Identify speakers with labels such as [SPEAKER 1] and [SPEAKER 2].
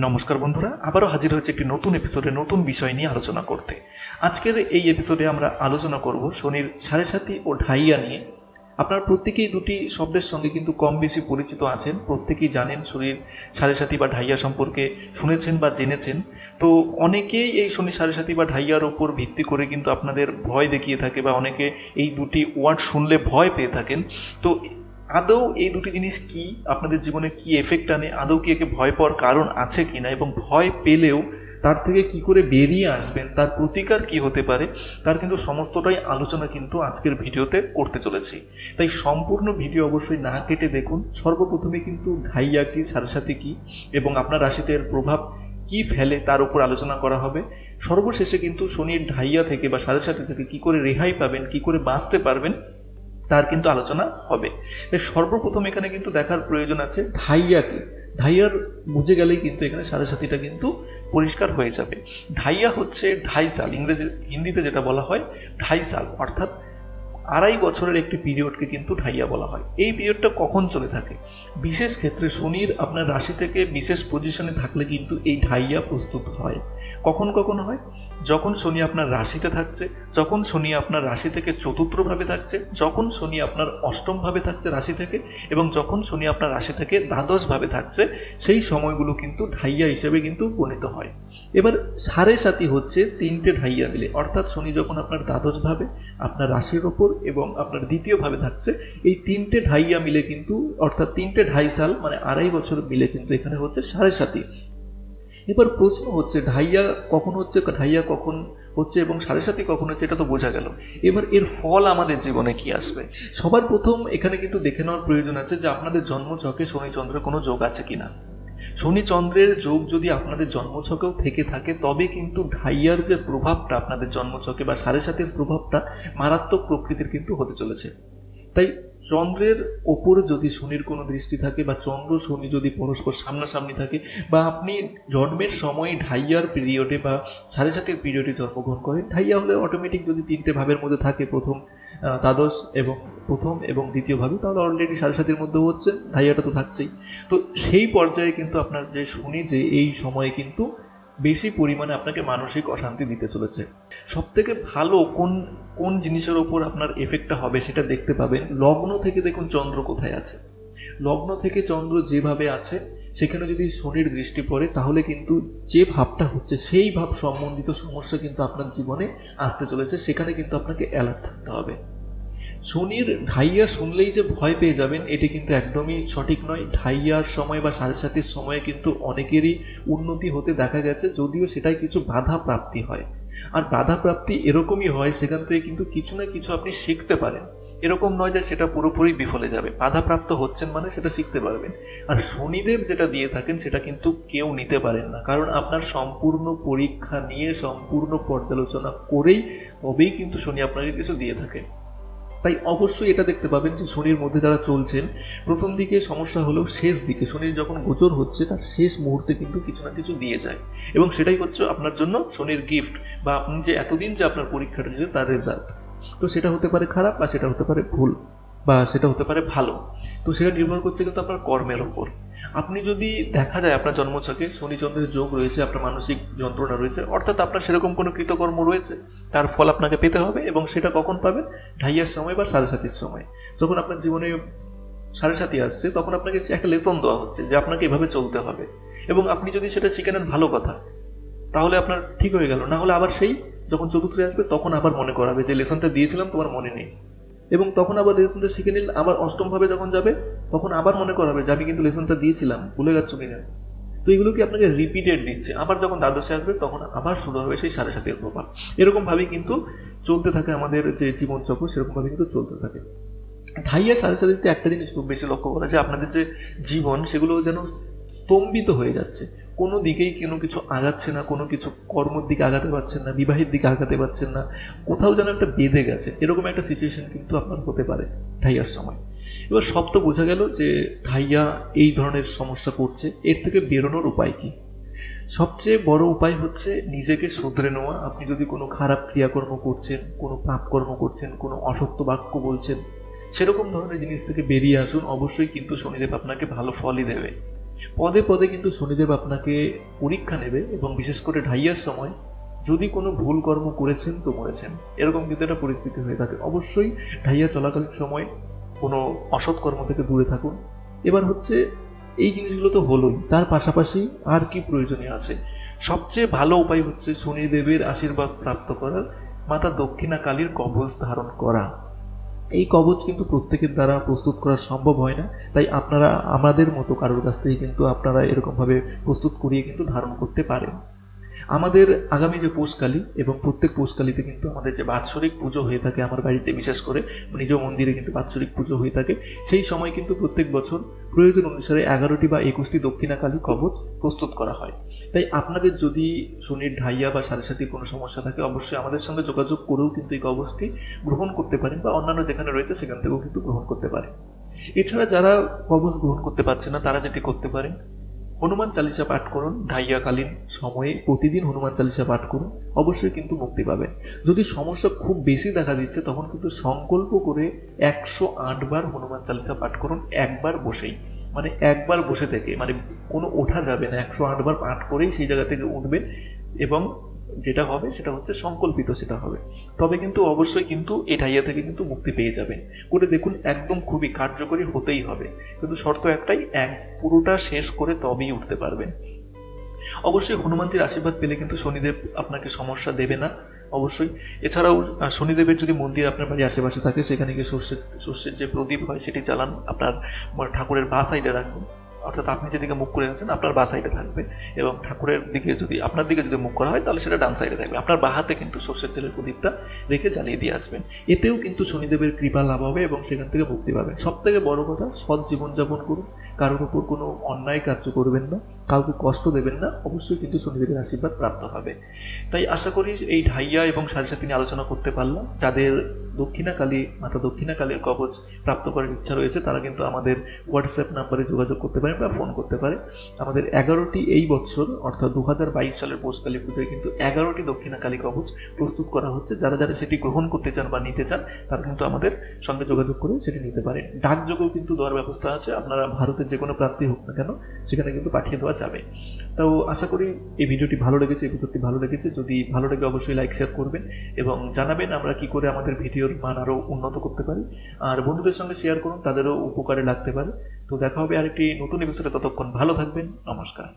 [SPEAKER 1] নমস্কার বন্ধুরা, আবারও হাজির হয়েছে একটি নতুন এপিসোডে নতুন বিষয় নিয়ে আলোচনা করতে। আজকের এই এপিসোডে আমরা আলোচনা করব শনির সাড়ে সাতি ও ঢাইয়া নিয়ে। আপনার প্রত্যেকেই দুটি শব্দের সঙ্গে কিন্তু কম বেশি পরিচিত আছেন, প্রত্যেকেই জানেন শনির সাড়ে সাতি বা ঢাইয়া সম্পর্কে শুনেছেন বা জেনেছেন। তো অনেকেই এই শনি সাড়ে সাতি বা ঢাইয়ার ওপর ভিত্তি করে কিন্তু আপনাদের ভয় দেখিয়ে থাকে বা অনেকে এই দুটি ওয়ার্ড শুনলে ভয় পেয়ে থাকেন। তো আদৌ এই দুটি জিনিস কি? আপনাদের জীবনে কি এফেক্ট আনে? আদৌ কি একে ভয় পাওয়ার কারণ আছে কিনা? এবং ভয় পেলেও তার থেকে কি করে বেরিয়ে আসবেন? তার প্রতিকার কি হতে পারে? তার কিন্তু সমস্তটাই আলোচনা কিন্তু আজকের ভিডিওতে করতে চলেছি। তাই সম্পূর্ণ ভিডিও অবশ্যই না কেটে দেখুন। সর্বপ্রথমে কিন্তু ঢাইয়া কি সাথে কি, এবং আপনার রাশিতে এর প্রভাব কি ফেলে তার উপর আলোচনা করা হবে। সর্বশেষে কিন্তু শনির ঢাইয়া থেকে বা সাথে সাথে থেকে কি করে রেহাই পাবেন, কি করে বাঁচতে পারবেন তার কিন্তু আলোচনা হবে। সর্বপ্রথম এখানে কিন্তু দেখার প্রয়োজন আছে ঢাইয়া কি? ঢাইয়ার বুঝে গেলেই কিন্তু এখানে সাড়ে সাথীটা কিন্তু পরিষ্কার হয়ে যাবে। ঢাইয়া হচ্ছে ঢাই সাল ইংরেজি, হিন্দিতে যেটা বলা হয় ঢাই সাল অর্থাৎ আড়াই বছরের একটি পিরিয়ডকে কিন্তু ঢাইয়া বলা হয়। এই পিরিয়ডটা কখন চলে থাকে? বিশেষ ক্ষেত্রে শনির আপনার রাশি থেকে বিশেষ পজিশনে থাকলে কিন্তু এই ঢাইয়া প্রস্তুত হয়। কখন কখন হয়? যখন শনি আপনার রাশিতে থাকছে, যখন শনি আপনার রাশি থেকে চতুর্থভাবে থাকছে, যখন শনি আপনার অষ্টম ভাবে থাকছে রাশি থেকে এবং যখন শনি আপনার রাশি থেকে দ্বাদশ ভাবে থাকছে, সেই সময়গুলো কিন্তু ঢাইয়া হিসেবে কিন্তু গণিত হয়। এবার সাড়ে সাতি হচ্ছে তিনটে ঢাইয়া মিলে। অর্থাৎ শনি যখন আপনার দ্বাদশ ভাবে আপনার রাশির ওপর এবং আপনার দ্বিতীয় ভাবে থাকছে, এই তিনটে ঢাইয়া মিলে কিন্তু, অর্থাৎ তিনটে ঢাই সাল মানে আড়াই বছর মিলে কিন্তু এখানে হচ্ছে সাড়ে সাতি। এবার প্রশ্ন হচ্ছে, ঢাইয়া কখন হচ্ছে, ঢাইয়া কখন হচ্ছে এবং সাড়ে সাথে কখন হচ্ছে, এটা তো বোঝা গেল। এবার এর ফল আমাদের জীবনে কি আসবে? সবার প্রথম এখানে কিন্তু দেখে নেওয়ার প্রয়োজন আছে যে আপনাদের জন্মছকে শনিচন্দ্রের কোনো যোগ আছে কিনা। শনিচন্দ্রের যোগ যদি আপনাদের জন্মছকেও থেকে থাকে, তবে কিন্তু ঢাইয়ার যে প্রভাবটা আপনাদের জন্মছকে বা সাড়ে সাতের প্রভাবটা মারাত্মক প্রকৃতির কিন্তু হতে চলেছে। তাই চন্দ্রের ওপরে যদি শনির কোনো দৃষ্টি থাকে বা চন্দ্র, শনি যদি পরস্পর সামনাসামনি থাকে বা আপনি জন্মের সময় ঢাইয়ার পিরিয়ডে বা সাড়ে সাতের পিরিয়ডে জন্মগ্রহণ করেন, ঢাইয়া হলে অটোমেটিক যদি তিনটে ভাবের মধ্যে থাকে, প্রথম দ্বাদশ এবং প্রথম এবং দ্বিতীয় ভাবে, তাহলে অলরেডি সাড়ে সাতের মধ্যেও হচ্ছে, ঢাইয়াটা তো থাকছেই। তো সেই পর্যায়ে কিন্তু আপনার যে শনি, যে এই সময়ে কিন্তু বেশি পরিমাণে আপনাকে মানসিক অশান্তি দিতে চলেছে। সব থেকে ভালো কোন কোন জিনিসের ওপর আপনার এফেক্টটা হবে সেটা দেখতে পাবেন। লগ্ন থেকে দেখুন চন্দ্র কোথায় আছে। লগ্ন থেকে চন্দ্র যেভাবে আছে, সেখানে যদি শনির দৃষ্টি পড়ে, তাহলে কিন্তু যে ভাবটা হচ্ছে, সেই ভাব সম্বন্ধিত সমস্যা কিন্তু আপনার জীবনে আসতে চলেছে। সেখানে কিন্তু আপনাকে অ্যালার্ট থাকতে হবে। শনির ঢাইয়া শুনলেই যে ভয় পেয়ে যাবেন, এটি কিন্তু একদমই সঠিক নয়। ঢাইয়ার সময় বা সাড়ে সাতির সময়ে কিন্তু অনেকেরই উন্নতি হতে দেখা গেছে, যদিও সেটাই কিছু বাধা প্রাপ্তি হয়। আর বাধা প্রাপ্তি এরকমই হয়, সেখান থেকে কিন্তু কিছু না কিছু আপনি শিখতে পারেন। এরকম নয় যে সেটা পুরোপুরি বিফলে যাবে। বাধাপ্রাপ্ত হচ্ছেন মানে সেটা শিখতে পারবেন। আর শনিদেব যেটা দিয়ে থাকেন, সেটা কিন্তু কেউ নিতে পারেন না। কারণ আপনার সম্পূর্ণ পরীক্ষা নিয়ে, সম্পূর্ণ পর্যালোচনা করেই তবেই কিন্তু শনি আপনাকে কিছু দিয়ে থাকে। তাই অবশ্যই এটা দেখতে পাবেন যে শনির মধ্যে যারা চলছেন, প্রথম দিকে সমস্যা হলেও শেষ দিকে। শনির যখন গোচর হচ্ছে, তার শেষ মুহূর্তে কিন্তু কিছু না কিছু দিয়ে যায়। এবং সেটাই হচ্ছে আপনার জন্য শনির গিফট বা আপনি যে এতদিন যে আপনার পরীক্ষাটা নিলেন, তার রেজাল্ট তো সেটা হতে পারে খারাপ বা সেটা হতে পারে ভুল বা সেটা হতে পারে ভালো। তো সেটা নির্ভর করছে কিন্তু আপনার কর্মের ওপর আপনি যদি দেখা যায় আপনার জন্মছকে শনিচন্দ্রের যোগ রয়েছে, আপনার মানসিক যন্ত্রণা রয়েছে, অর্থাৎ আপনার সেরকম কোনো কৃতকর্ম রয়েছে, তার ফল আপনাকে পেতে হবে এবং সেটা কখন পাবেন? ঢাইয়ার সময় বা সাড়ে সাতির সময়। যখন আপনার জীবনে সাড়ে সাতি আসছে, তখন আপনাকে একটা লেসন দেওয়া হচ্ছে যে আপনাকে এভাবে চলতে হবে। এবং আপনি যদি সেটা শিখে নেন, ভালো কথা। তাহলে আপনার ঠিক হয়ে গেল। না হলে আবার সেই যখন চতুর্থে আসবে, তখন আবার মনে করাবে যে লেসনটা দিয়েছিলাম, তোমার মনে নেই। এবং তখন আবার লেসনটা শিখে নিল, আবার অষ্টম ভাবে যখন যাবে, তখন আবার মনে করাবে যে আমি কিন্তু লেসনটা দিয়েছিলাম, ভুলে যাচ্ছ কিনা। তো এগুলো কি আপনাকে রিপিটেড দিচ্ছে? আবার যখন দ্বাদশে আসবে, তখন আবার শুরু হবে সেই সাড়ে সাতের প্রভাব এরকম ভাবেই কিন্তু চলতে থাকে আমাদের যে জীবন চক্র সেরকম ভাবে কিন্তু চলতে থাকে। ঢাইয়া সাড়ে সাতিতে একটা জিনিস খুব বেশি লক্ষ্য করা যে আপনাদের যে জীবন, সেগুলো যেন স্তম্ভিত হয়ে যাচ্ছে। কোনো দিকেই কোনো কিছু আগাচ্ছে না, কোনো কিছু কর্মর দিকে আগাতে পারছেন না, বিবাহের দিকে আগাতে পারছেন না, কোথাও যেন একটা বেঁধে গেছে। এরকম একটা সিচুয়েশন কিন্তু আপনার হতে পারে ঢাইয়ার সময়। এবার সব তো বোঝা গেল যে ঢাইয়া এই ধরনের সমস্যা করছে। এর থেকে বেরোনোর উপায় কি? সবচেয়ে বড় উপায় হচ্ছে নিজেকে শুধরে নেওয়া। আপনি যদি কোনো খারাপ ক্রিয়াকর্ম করছেন, কোনো পাপকর্ম করছেন, কোনো অসত্য বাক্য বলছেন, সেরকম ধরনের জিনিস থেকে বেরিয়ে আসুন। অবশ্যই কিন্তু শনিদেব আপনাকে ভালো ফলই দেবে। পদে পদে কিন্তু শনিদেব আপনাকে পরীক্ষা নেবে এবং বিশেষ করে ঢাইয়ার সময় যদি কোনো ভুল কর্ম করেছেন তো মরেছেন এরকম কিন্তু একটা পরিস্থিতি হয়ে থাকে। অবশ্যই ঢাইয়া চলাকালীন সময় কোনো অসৎ কর্ম থেকে দূরে থাকুন। এবার হচ্ছে এই জিনিসগুলো তো হলোই। তার পাশাপাশি আর কি প্রয়োজনীয় আছে? সবচেয়ে ভালো উপায় হচ্ছে শনিদেবের আশীর্বাদ প্রাপ্ত করার, মাতা দক্ষিণা কালীর কবচ ধারণ করা। এই কবচ কিন্তু প্রত্যেকের দ্বারা প্রস্তুত করা সম্ভব হয় না। তাই আপনারা, আমাদের মতো কারোর কাছ থেকে কিন্তু আপনারা এরকমভাবে প্রস্তুত করিয়ে কিন্তু ধারণ করতে পারেন। আমাদের আগামী যে পৌষকালী এবং প্রত্যেক পৌষকালীতে কিন্তু আমাদের যে বাৎসরিক পুজো হয়ে থাকে আমার বাড়িতে, বিশেষ করে নিজ মন্দিরে কিন্তু বাৎসরিক পুজো হয়ে থাকে। সেই সময় কিন্তু প্রত্যেক বছর প্রয়োজন অনুসারে এগারোটি বা একুশটি দক্ষিণাকালী কবচ প্রস্তুত করা হয়। তাই আপনাদের যদি শনির ঢাইয়া বা সাড়ে সাথে কোনো সমস্যা থাকে, অবশ্যই আমাদের সঙ্গে যোগাযোগ করেও কিন্তু এই কবচটি গ্রহণ করতে পারেন বা অন্যান্য যেখানে রয়েছে সেখান থেকেও কিন্তু গ্রহণ করতে পারেন। এছাড়া যারা কবচ গ্রহণ করতে পারছে না, তারা যেটি করতে পারেন হনুমান চালিসা পাঠ করুন, ঢাইয়াকালীন সময়ে প্রতিদিন হনুমান চালিসা পাঠ করুন, অবশ্যই কিন্তু মুক্তি পাবেন। যদি সমস্যা খুব বেশি দেখা দিচ্ছে, তখন কিন্তু সংকল্প করে একশো আটবার হনুমান চালিসা পাঠ করুন, একবার বসেই। মানে একবার বসে থেকে মানে কোনো ওঠা যাবে না, একশো আটবার পাঠ করেই সেই জায়গা থেকে উঠবে এবং যেটা হবে সেটা হচ্ছে সংকল্পিত সেটা হবে। তবে কিন্তু অবশ্যই কিন্তু এই ঢাইয়া থেকে কিন্তু মুক্তি পেয়ে যাবেন। করে দেখুন, একদম খুবই কার্যকরী হতেই হবে। কিন্তু শর্ত একটাই, এক, পুরোটা শেষ করে তবেই উঠতে পারবেন। অবশ্যই হনুমানজির আশীর্বাদ পেলে কিন্তু শনিদেব আপনাকে সমস্যা দেবে না, অবশ্যই। এছাড়াও শনিদেবের যদি মন্দির আপনার বাড়ির আশেপাশে থাকে, সেখানে গিয়ে সর্ষের সর্ষের যে প্রদীপ হয়, সেটি জ্বালান। আপনার ঠাকুরের বা সাইডে রাখবেন অর্থাৎ আপনি যেদিকে মুখ করে আছেন, আপনার বা সাইডে থাকবে। এবং ঠাকুরের দিকে যদি, আপনার দিকে যদি মুখ করা হয়, তাহলে সেটা ডান সাইডে থাকবে। আপনার বা হাতে কিন্তু সর্ষের তেলের প্রদীপটা রেখে জ্বালিয়ে দিয়ে আসবেন। এতেও কিন্তু শনিদেবের কৃপা লাভ হবে এবং সেখান থেকে মুক্তি পাবেন। সব থেকে বড় কথা, সৎ জীবনযাপন করুন। কারোর উপর কোনো অন্যায় কার্য করবেন না, কাউকে কষ্ট দেবেন না, অবশ্যই কিন্তু শনিদেবের আশীর্বাদ প্রাপ্ত হবে। তাই আশা করি এই ঢাইয়া এবং সাড়ে সাথে নিয়ে আলোচনা করতে পারলাম। যাদের দক্ষিণাকালী, মাতা দক্ষিণাকালীর কবচ প্রাপ্ত করার ইচ্ছা রয়েছে, তারা কিন্তু আমাদের হোয়াটসঅ্যাপ নাম্বারে যোগাযোগ করতে পারেন বা ফোন করতে পারে। আমাদের এগারোটি এই বছর, অর্থাৎ দু হাজার বাইশ সালের পৌষকালী পুজোয় কিন্তু এগারোটি দক্ষিণাকালী কবচ প্রস্তুত করা হচ্ছে। যারা যারা সেটি গ্রহণ করতে চান বা নিতে চান, তারা কিন্তু আমাদের সঙ্গে যোগাযোগ করে সেটি নিতে পারেন। ডাকযোগেও কিন্তু দেওয়ার ব্যবস্থা আছে। আপনারা ভারতের যে কোনো প্রার্থী হোক না কেন, সেখানে কিন্তু পাঠিয়ে দেওয়া যাবে। তাও আশা করি এই ভিডিওটি ভালো লেগেছে এপিসোডটি ভালো লেগেছে। যদি ভালো লেগে অবশ্যই লাইক শেয়ার করবেন এবং জানাবেন আমরা কি করে আমাদের ভিডিওর মান আরও উন্নত করতে পারি। আর বন্ধুদের সঙ্গে শেয়ার করুন, তাদেরও উপকারে লাগতে পারে। তো দেখা হবে আরেকটি নতুন এপিসোডে ততক্ষণ ভালো থাকবেন, নমস্কার।